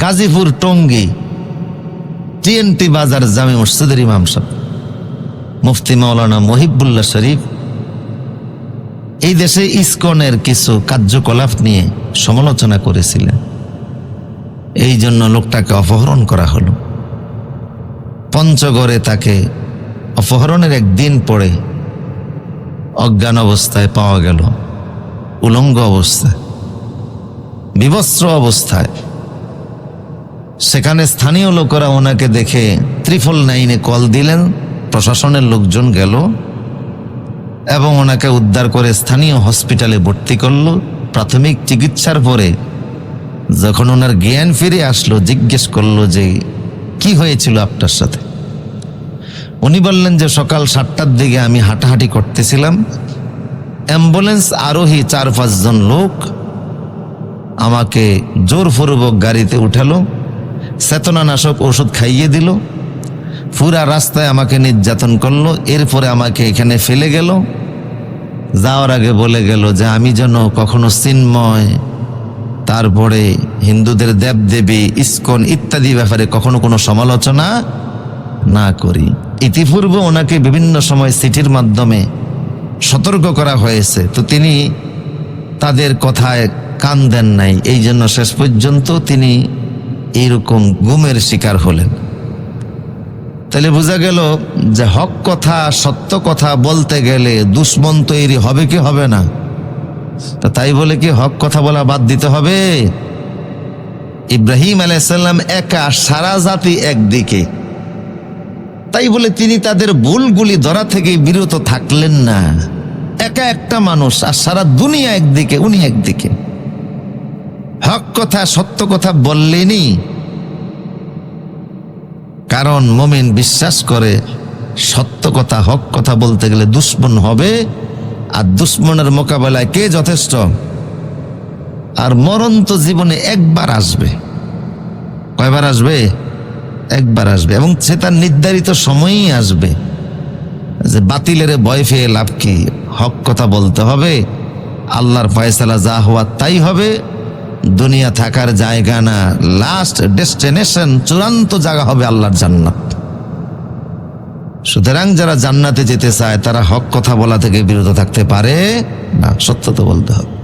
Gazipur Tongi TNT বাজার জামে মসজিদের ইমাম সাহেব, মুফতি মাওলানা মহিবুল্লাহ শরীফ। এই দেশে ইসকনের কিছু কার্যকলাপ নিয়ে সমালোচনা করেছিলেন। এই জন্য লোকটাকে অপহরণ করা হলো। পঞ্চগড়ে তাকে অপহরণের একদিন পরে অজ্ঞান অবস্থায় পাওয়া গেল, উলঙ্গ অবস্থায়, বিবস্ত্র অবস্থায়। সেখানে স্থানীয় লোকেরা ওনাকে দেখে ত্রিফল নাইনে কল দিলেন, প্রশাসনের লোকজন গেল এবং ওনাকে উদ্ধার করে স্থানীয় হসপিটালে ভর্তি করল। প্রাথমিক চিকিৎসার পরে যখন ওনার জ্ঞান ফিরে আসলো, জিজ্ঞেস করল যে, কি হয়েছিল আপনার সাথে? উনি বললেন যে, সকাল সাতটার দিকে আমি হাঁটাহাঁটি করতেছিলাম। অ্যাম্বুলেন্স আরোহী চার পাঁচজন লোক আমাকে জোরপূর্বক গাড়িতে উঠালো। চেতনানাশক ওষুধ খাইয়ে দিল। পুরা রাস্তায় আমাকে নির্যাতন করল, এরপরে আমাকে এখানে ফেলে গেল। যাওয়ার আগে বলে গেল যে, আমি যেন কখনো চিন্ময়, তারপরে হিন্দুদের দেবদেবী, ইস্কন ইত্যাদি ব্যাপারে কখনো কোনো সমালোচনা না করি। ইতিপূর্বে ওনাকে বিভিন্ন সময় সিটির মাধ্যমে সতর্ক করা হয়েছে। তো তিনি তাদের কথায় কান দেন নাই। এই জন্য শেষ পর্যন্ত তিনি এইরকম গুমের শিকার হলেন। তাহলে বোঝা গেল যে হক কথা, সত্য কথা বলতে গেলে দুশ্মন তৈরি হবে কি হবে না? তা তাই বলে কি হক কথা বলা বাদ দিতে হবে? ইব্রাহিম আলাইসাল্লাম একা, সারা জাতি একদিকে। তাই বলে তিনি তাদের ভুলগুলি ধরা থেকে বিরত থাকলেন না। একা একটা মানুষ আর সারা দুনিয়া একদিকে, উনি একদিকে। হক কথা, সত্য কথা বললেনি। কারণ মমিন বিশ্বাস করে, সত্য কথা, হক কথা বলতে গেলে দুশ্মন হবে, আর দুশ্মনের মোকাবেলায় কে যথেষ্ট? আর মরণ তো জীবনে একবার আসবে। কয়বার আসবে? একবার আসবে। এবং সে তার নির্ধারিত সময়ই আসবে। যে বাতিলের ভয় পেয়ে লাভ কি? হক কথা বলতে হবে, আল্লাহর ফয়সালা যা হওয়ার তাই হবে। দুনিয়া থাকার জায়গা না। লাস্ট ডেস্টিনেশন চূড়ান্ত জায়গা হবে আল্লাহর জান্নাত। সুতরাং যারা জান্নাতে যেতে চায়, তারা হক কথা বলা থেকে বিরত থাকতে পারে। না, সত্য তো বলতে হবে।